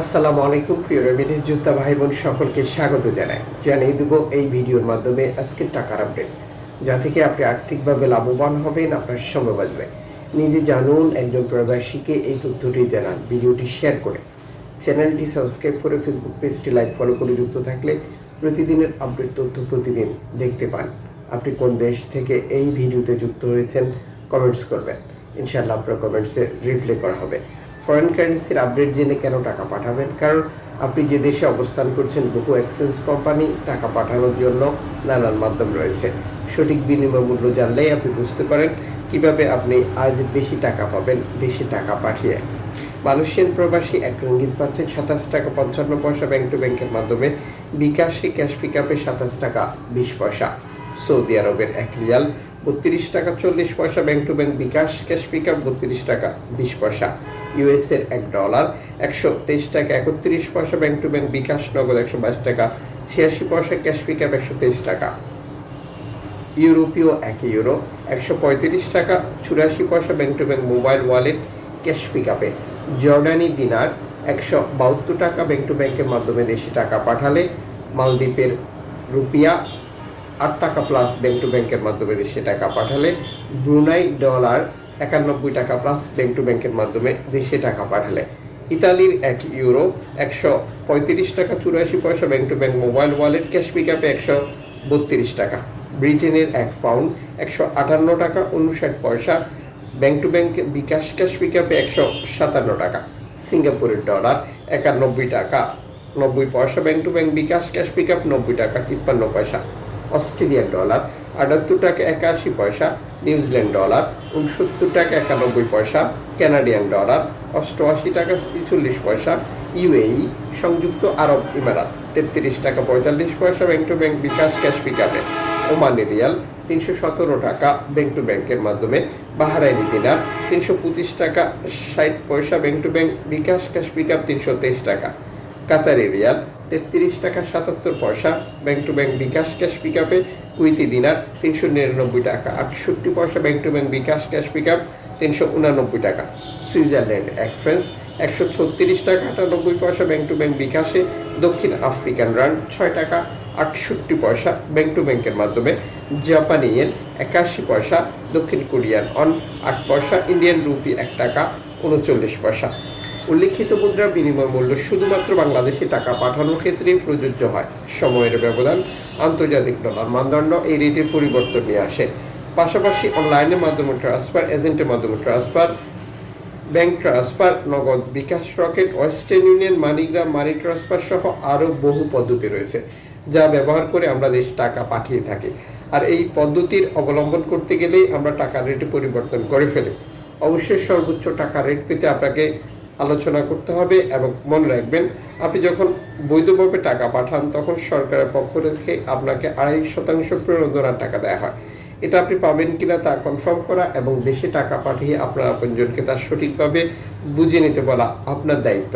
আসসালামু আলাইকুম, প্রিয় রেমিডিস যোদ্ধা ভাই বোন সকলকে স্বাগত জানাই। জানিয়ে দেবো এই ভিডিওর মাধ্যমে আজকের টাকার আপডেট যা থেকে আপনি আর্থিকভাবে লাভবান হবেন, আপনার সময় বাঁচবে। নিজে জানুন, একজন প্রবাসীকে এই তথ্যটি জানান, ভিডিওটি শেয়ার করে। চ্যানেলটি সাবস্ক্রাইব করে ফেসবুক পেজটি লাইক ফলো করে যুক্ত থাকলে প্রতিদিনের আপডেট তথ্য প্রতিদিন দেখতে পান। আপনি কোন দেশ থেকে এই ভিডিওতে যুক্ত হয়েছেন কমেন্টস করবেন। ইনশাআল্লাহ আপনার কমেন্টসে রিপ্লাই করা হবে। ফরেন কারেন্সির আপডেট জেনে কেন টাকা পাঠাবেন? কারণ আপনি যে দেশে অবস্থান করছেন, বহু এক্সচেঞ্জ কোম্পানি টাকা পাঠানোর জন্য নানান মাধ্যম রয়েছে। সঠিক বিনিময় মূল্য জানলেই আপনি বুঝতে পারেন কীভাবে আপনি আজ বেশি টাকা পাবেন, বেশি টাকা পাঠিয়ে। মালয়েশিয়ান প্রবাসী এক রঙ্গিত পাচ্ছেন সাতাশ টাকা পঞ্চান্ন পয়সা ব্যাংক টু ব্যাংকের মাধ্যমে। বিকাশে ক্যাশ পিক আপে সাতাশ টাকা বিশ পয়সা। সৌদি আরবের এক রিয়াল বত্রিশ টাকা চল্লিশ পয়সা bank to bank bKash cash pick up বত্রিশ টাকা বিশ পয়সা। ইউএসের এক ডলার, একশো তেইশ টাকা, একত্রিশ পয়সা ব্যাংক টু ব্যাংক বিকাশ নগদ একশো বাইশ টাকা, ছিয়াশি পয়সা ক্যাশ পিক আপ একশো তেইশ টাকা। ইউরোপীয় এক ইউরো একশো পঁয়ত্রিশ টাকা, চুরাশি পয়সা bank to bank mobile wallet cash pick আপে জর্ডানি দিনার, একশো বাহাত্তর টাকা ব্যাংক টু ব্যাংকের মাধ্যমে দেশি টাকা পাঠালে, মালদ্বীপের রুপিয়া আট টাকা প্লাস ব্যাংক টু ব্যাংকের মাধ্যমে দেশে টাকা পাঠালে, ব্রুনাই ডলার একানব্বই টাকা প্লাস ব্যাংক টু ব্যাংকের মাধ্যমে দেশে টাকা পাঠালে। ইতালির এক ইউরো একশো পঁয়ত্রিশ টাকা, চুরাশি পয়সা bank to bank mobile wallet cash pick আপে একশো বত্রিশ টাকা। ব্রিটেনের এক পাউন্ড একশো আটান্ন টাকা, উনষাট পয়সা bank to bank bKash cash pick আপে একশো সাতান্ন টাকা। সিঙ্গাপুরের ডলার একানব্বই টাকা, নব্বই পয়সা bank to bank bKash cash pick up নব্বই টাকা, তিপ্পান্ন পয়সা। অস্ট্রেলিয়ান ডলার আটাত্তর টাকা একাশি পয়সা নিউজিল্যান্ড ডলার, উনসত্তর টাকা একানব্বই পয়সা ক্যানাডিয়ান ডলার, অষ্টআশি টাকা ছিচল্লিশ পয়সা ইউএই, সংযুক্ত আরব ইমারাত, তেত্রিশ টাকা পঁয়তাল্লিশ পয়সা bank to bank bKash cash পিকআপে, ওমানি রিয়াল, তিনশো সতেরো টাকা ব্যাংক টু ব্যাংকের মাধ্যমে, বাহারাইনি দিনার, তিনশো পঁচিশ টাকা ষাট পয়সা bank to bank bKash cash pickup, তিনশো তেইশ টাকা। কাতারি রিয়াল তেত্রিশ টাকা সাতাত্তর পয়সা। Bank to bank bKash cash pick আপে কুইতি দিনার তিনশো নিরানব্বই টাকা। আটষট্টি পয়সা bank to bank bKash cash pick up তিনশো উনানব্বই টাকা। সুইজারল্যান্ড এক ফ্রেন্স একশো ছত্রিশ টাকা, আটানব্বই পয়সা ব্যাংক টু ব্যাংক বিকাশে। দক্ষিণ আফ্রিকান রান ছয় টাকা, আটষট্টি পয়সা ব্যাংক টু ব্যাংকের মাধ্যমে। জাপানি ইয়েন একাশি পয়সা, দক্ষিণ কোরিয়ান অন আট পয়সা ইন্ডিয়ান রুপি এক টাকা, উনচল্লিশ পয়সা। উল্লিখিত মুদ্রার বিনিময় মূল্য শুধুমাত্র বাংলাদেশে টাকা পাঠানোর ক্ষেত্রেই প্রযোজ্য হয়। সময়ের ব্যবধান, আন্তর্জাতিক ডলার মানদণ্ড এই রেটের পরিবর্তন নিয়ে আসে। পাশাপাশি অনলাইনের মাধ্যমে ট্রান্সফার, এজেন্টের মাধ্যমে transfer, bank transfer, Nagad bKash Rocket, Western Union, MoneyGram, money transfer সহ আরও বহু পদ্ধতি রয়েছে, যা ব্যবহার করে আমরা দেশ টাকা পাঠিয়ে থাকি। আর এই পদ্ধতির অবলম্বন করতে গেলেই আমরা টাকার রেটে পরিবর্তন করে ফেলি। অবশ্যই সর্বোচ্চ টাকা রেট পেতে আপনাকে আলোচনা করতে হবে এবং মনে রাখবেন, আপনি যখন বৈধভাবে টাকা পাঠান, তখন সরকারের পক্ষ থেকে আপনাকে আড়াই শতাংশ প্রণোদনার টাকা দেওয়া হয়। এটা আপনি পাবেন কিনা তা কনফার্ম করা এবং দেশে টাকা পাঠিয়ে আপনার আপনজনকে তার সঠিকভাবে বুঝে নিতে বলা আপনার দায়িত্ব।